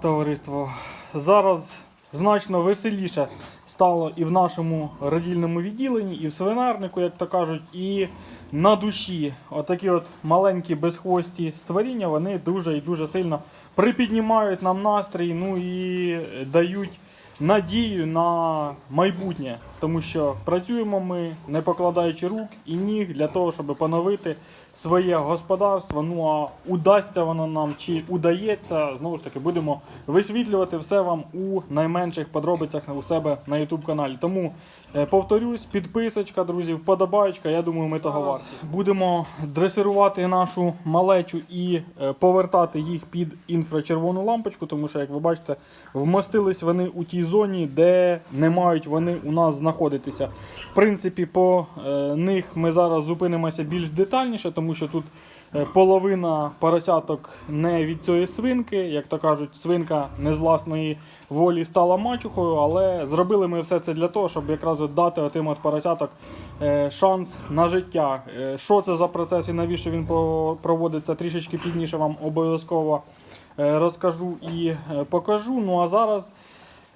Товариство. Зараз значно веселіше стало і в нашому родільному відділенні, і в свинарнику, як то кажуть, і на душі. Отакі от маленькі безхвості створіння, вони дуже і дуже сильно припіднімають нам настрій, ну і дають надію на майбутнє. Тому що працюємо ми, не покладаючи рук і ніг для того, щоб поновити своє господарство. Ну а удасться воно нам чи удається, знову ж таки, будемо висвітлювати все вам у найменших подробицях у себе на YouTube каналі. Тому повторюсь, підписочка, друзі, вподобаєчка, я думаю, ми того варті. Будемо дресирувати нашу малечу і е, повертати їх під інфрачервону лампочку, тому що, як ви бачите, вмостились вони у тій зоні, де не мають вони у нас знаходитися. В принципі, по е, них ми зараз зупинимося більш детальніше, тому що тут е, половина поросяток не від цієї свинки. Як то кажуть, свинка не з власної волі стала мачухою, але зробили ми все це для того, щоб якраз дати отим от поросяток е, шанс на життя. Е, Що це за процес і навіщо він проводиться трішечки пізніше вам обов'язково е, розкажу і е, покажу. Ну а зараз.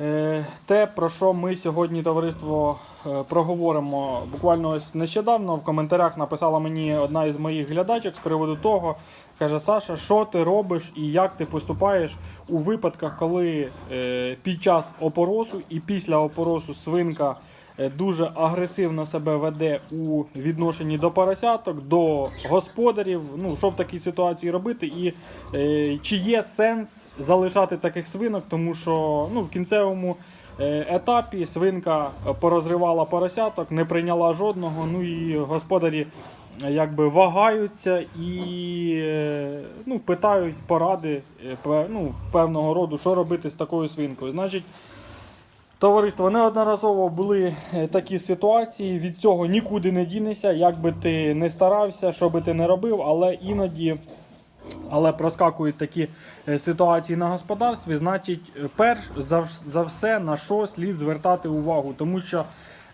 Е, Те, про що ми сьогодні, товариство, е, проговоримо. Буквально ось нещодавно в коментарях написала мені одна із моїх глядачок з приводу того, каже Саша, що ти робиш і як ти поступаєш у випадках, коли е, під час опоросу і після опоросу свинка дуже агресивно себе веде у відношенні до поросяток, до господарів. Ну, що в такій ситуації робити, і е, чи є сенс залишати таких свинок, тому що ну, в кінцевому е, етапі свинка порозривала поросяток, не прийняла жодного. Ну і господарі е, якби вагаються і е, ну, питають поради е, ну, певного роду, що робити з такою свинкою. Значить, Товариство, неодноразово були е, такі ситуації. Від цього нікуди не дінешся, як би ти не старався, що би ти не робив, але іноді але проскакують такі е, ситуації на господарстві. Значить, е, перш за, все на що слід звертати увагу, тому що.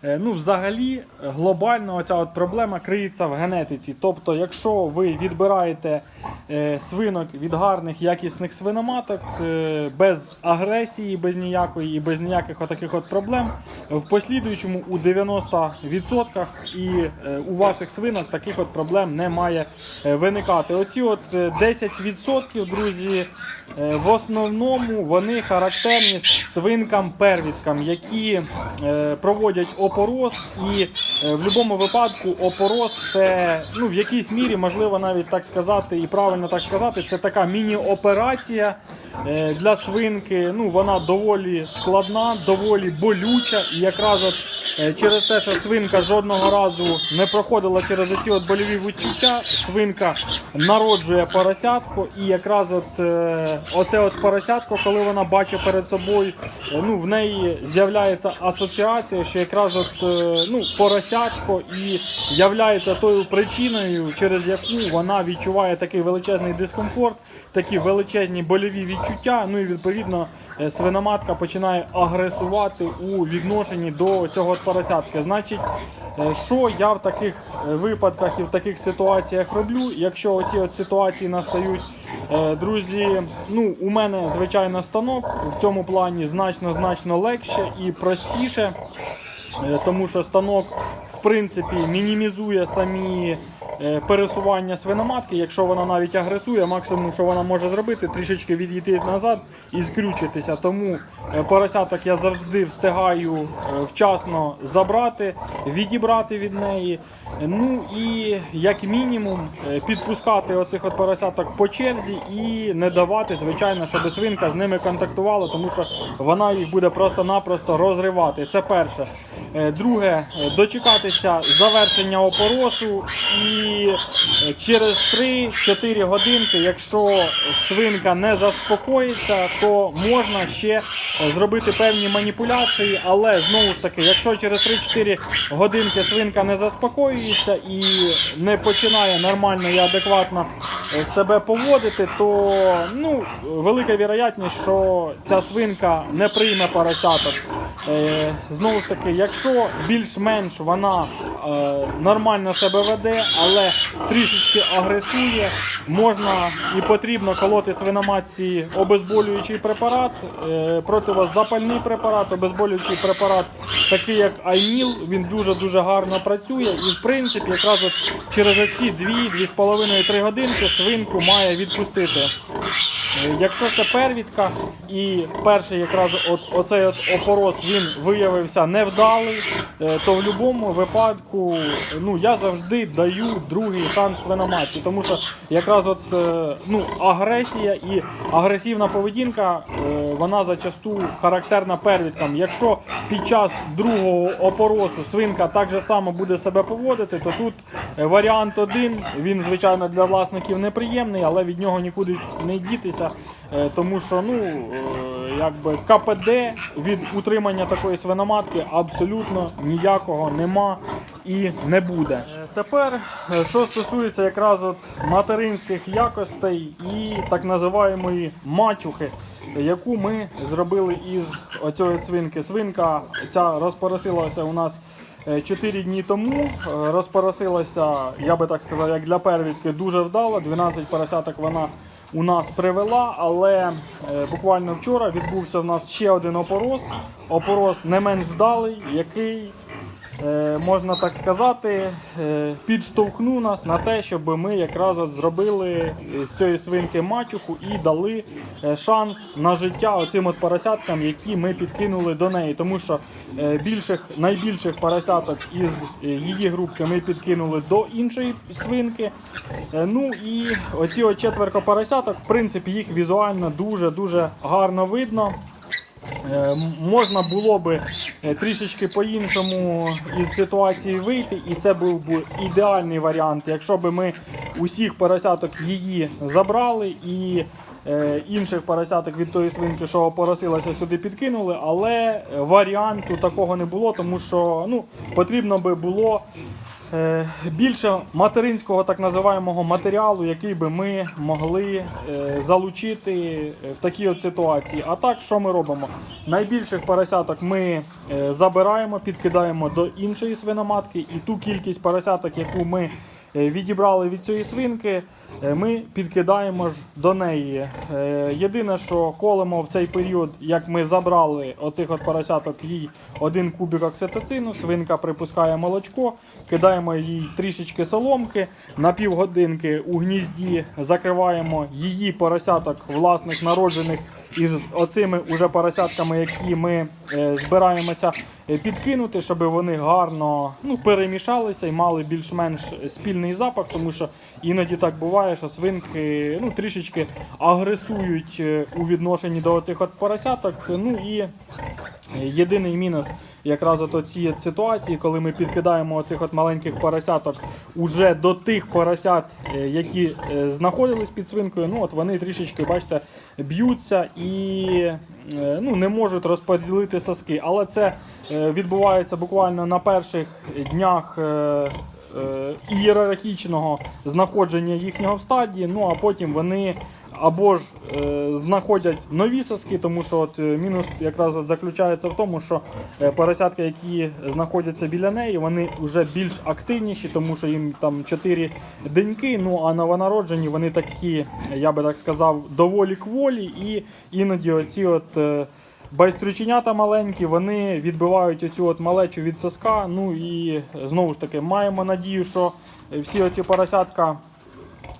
Ну, взагалі, глобально оця от проблема криється в генетиці. Тобто, якщо ви відбираєте свинок від гарних якісних свиноматок е, без агресії, без ніякої і без ніяких отаких от проблем, в послідуючому у 90% і е, у ваших свинок таких от проблем не має е, виникати. Оці от е, 10%, друзі, е, в основному вони характерні свинкам-первіткам, які е, проводять опорос, і е, в будь-якому випадку опорос це ну, в якійсь мірі, можливо, навіть так сказати, і правильно так сказати, це така міні-операція е, для свинки. Ну, вона доволі складна, доволі болюча. І якраз от е, через те, що свинка жодного разу не проходила через ці от больові відчуття, свинка народжує поросятко, і якраз от е, оце от поросятко, коли вона бачить перед собою, ну в неї з'являється асоціація, що якраз от ну, поросятко і являється тою причиною, через яку вона відчуває такий величезний дискомфорт, такі величезні больові відчуття. Ну і відповідно е, свиноматка починає агресувати у відношенні до цього поросятки. Значить, е, що я в таких е, випадках і в таких ситуаціях роблю, якщо оці от ситуації настають, друзі, ну у мене звичайно станок в цьому плані значно значно легше і простіше. Тому що станок в принципі мінімізує самі пересування свиноматки. Якщо вона навіть агресує, максимум, що вона може зробити, трішечки відійти назад і скрючитися. Тому е, поросяток я завжди встигаю е, вчасно забрати, відібрати від неї. Е, Ну і як мінімум е, підпускати оцих от поросяток по черзі і не давати, звичайно, щоб свинка з ними контактувала, тому що вона їх буде просто-напросто розривати. Це перше. Е, Друге, е, дочекатися завершення опоросу і е, через 3-4 годинки, якщо свинка не заспокоїться, то можна ще зробити певні маніпуляції, але знову ж таки, якщо через 3-4 годинки свинка не заспокоюється і не починає нормально і адекватно себе поводити, то ну, велика вірогідність, що ця свинка не прийме поросяток. Е, знову ж таки, якщо більш-менш вона е, нормально себе веде, але трішечки агресує, можна і потрібно колоти свиноматці обезболюючий препарат, е, противозапальний препарат, обезболюючий препарат, такий як Айніл, він дуже-дуже гарно працює. І в принципі, якраз от через ці 2-2,5-3 годинки свинку має відпустити. Е, Якщо це первідка, і перший якраз от, оцей от опорос він виявився невдалий, е, то в будь-якому випадку ну, я завжди даю другий шанс свиноматці, тому що якраз от, е, ну, агресія і агресивна поведінка, вона зачасту характерна первідкам. Якщо під час другого опоросу свинка так же само буде себе поводити, то тут варіант один, він звичайно для власників неприємний, але від нього нікуди не дітися, е, тому що ну, е, якби КПД від утримання такої свиноматки абсолютно ніякого нема і не буде. Е, Тепер, е, що стосується якраз от материнських якостей і так називаємої мачухи, яку ми зробили із оцієї свинки. Свинка ця розпоросилася у нас 4 дні тому. Е, Розпоросилася, я би так сказав, як для первідки дуже вдало. 12 поросяток вона у нас привела, але е, буквально вчора відбувся в нас ще один опорос. Опорос не менш вдалий, який е, можна так сказати, е, підштовхнув нас на те, щоб ми якраз от зробили е, з цієї свинки мачуху і дали е, шанс на життя оцим от поросяткам, які ми підкинули до неї. Тому що е, більших, найбільших поросяток із е, її групки ми підкинули до іншої свинки. Е, Ну і оці от четверка поросяток, в принципі, їх візуально дуже-дуже гарно видно. Е, Можна було би е, трішечки по-іншому із ситуації вийти, і це був би ідеальний варіант, якщо б ми усіх поросяток її забрали і е, інших поросяток від тої свинки, що опоросилася, сюди підкинули. Але варіанту такого не було, тому що ну, потрібно би було більше материнського так називаємого матеріалу, який би ми могли е, залучити е, в такій от ситуації. А так, що ми робимо? Найбільших поросяток ми е, забираємо, підкидаємо до іншої свиноматки, і ту кількість поросяток, яку ми е, відібрали від цієї свинки, е, ми підкидаємо ж до неї. Е, Єдине, що колемо в цей період, як ми забрали оцих от поросяток, їй один кубик окситоцину, свинка припускає молочко, кидаємо їй трішечки соломки, на півгодинки у гнізді закриваємо її поросяток, власних народжених із оцими уже поросятками, які ми е, збираємося е, підкинути, щоб вони гарно ну, перемішалися і мали більш-менш спільний запах, тому що іноді так буває, що свинки ну, трішечки агресують е, у відношенні до оцих от поросяток. Ну і Єдиний мінус якраз от цієї ситуації, коли ми підкидаємо оцих от маленьких поросяток уже до тих поросят, е, які е, знаходились під свинкою, ну от вони трішечки, бачите, б'ються і е, ну, не можуть розподілити соски. Але це е, відбувається буквально на перших днях. е, е, Ієрархічного знаходження їхнього в стадії, ну а потім вони або ж е, знаходять нові соски, тому що от, е, мінус якраз от заключається в тому, що е, поросятки, які знаходяться біля неї, вони вже більш активніші, тому що їм там 4 деньки. Ну а новонароджені вони такі, я би так сказав, доволі кволі, і іноді оці от. е, Байстрюченята маленькі, вони відбивають оцю от малечу від соска. Ну і знову ж таки маємо надію, що всі оці поросятка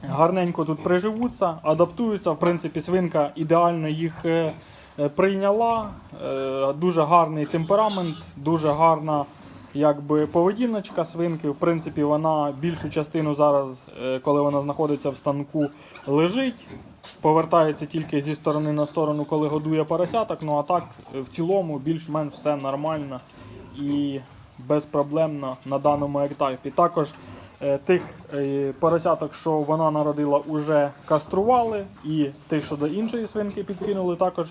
гарненько тут приживуться, адаптуються. В принципі, свинка ідеально їх е, е, прийняла. Е, Дуже гарний темперамент, дуже гарна якби, поведіночка свинки. В принципі, вона більшу частину зараз, коли вона знаходиться в станку, лежить. Повертається тільки зі сторони на сторону, коли годує поросяток. Ну а так, в цілому, більш-менш все нормально і безпроблемно на даному етапі. Також Тих е, поросяток, що вона народила, уже кастрували, і тих, що до іншої свинки підкинули, також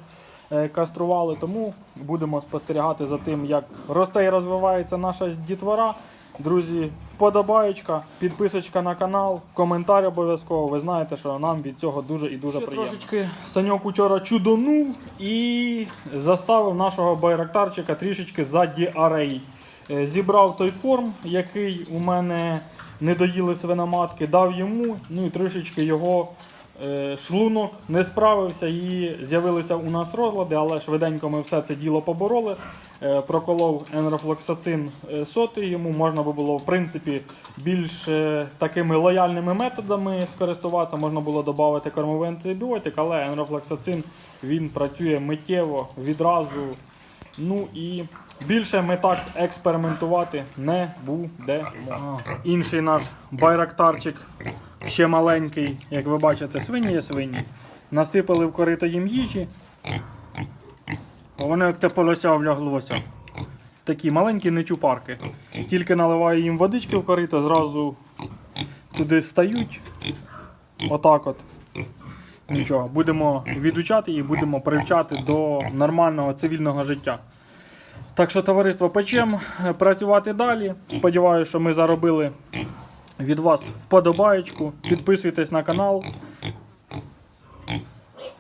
е, кастрували. Тому будемо спостерігати за тим, як росте і розвивається наша дітвора. Друзі, вподобаєчка, підписочка на канал, коментар обов'язково. Ви знаєте, що нам від цього дуже і дуже приємно. Трошечки Саньок учора чудонув і заставив нашого байрактарчика трішечки за діарей. Е, Зібрав той корм, який у мене не доїли свиноматки, дав йому, ну і трішечки його е, шлунок не справився і з'явилися у нас розлади, але швиденько ми все це діло побороли. Е, Проколов енрофлоксацин е, сотий, йому можна би було в принципі більш е, такими лояльними методами скористуватися. Можна було додати кормовий антибіотик, але енрофлоксацин він працює миттєво відразу. Ну і більше ми так експериментувати не будемо. Інший наш байрактарчик ще маленький, як ви бачите, свині є свині. Насипали в корито їм їжі. А Вони як те полося вляглося. Такі маленькі нечупарки. Тільки наливаю їм водички в корито, зразу туди стають. Отак от. Нічого, будемо відучати і будемо привчати до нормального цивільного життя. Так що, товариство, почнемо працювати далі. Сподіваюся, що ми заробили від вас вподобаєчку. Підписуйтесь на канал.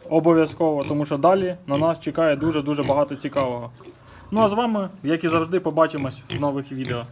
Обов'язково, тому що далі на нас чекає дуже-дуже багато цікавого. Ну а з вами, як і завжди, побачимось в нових відео.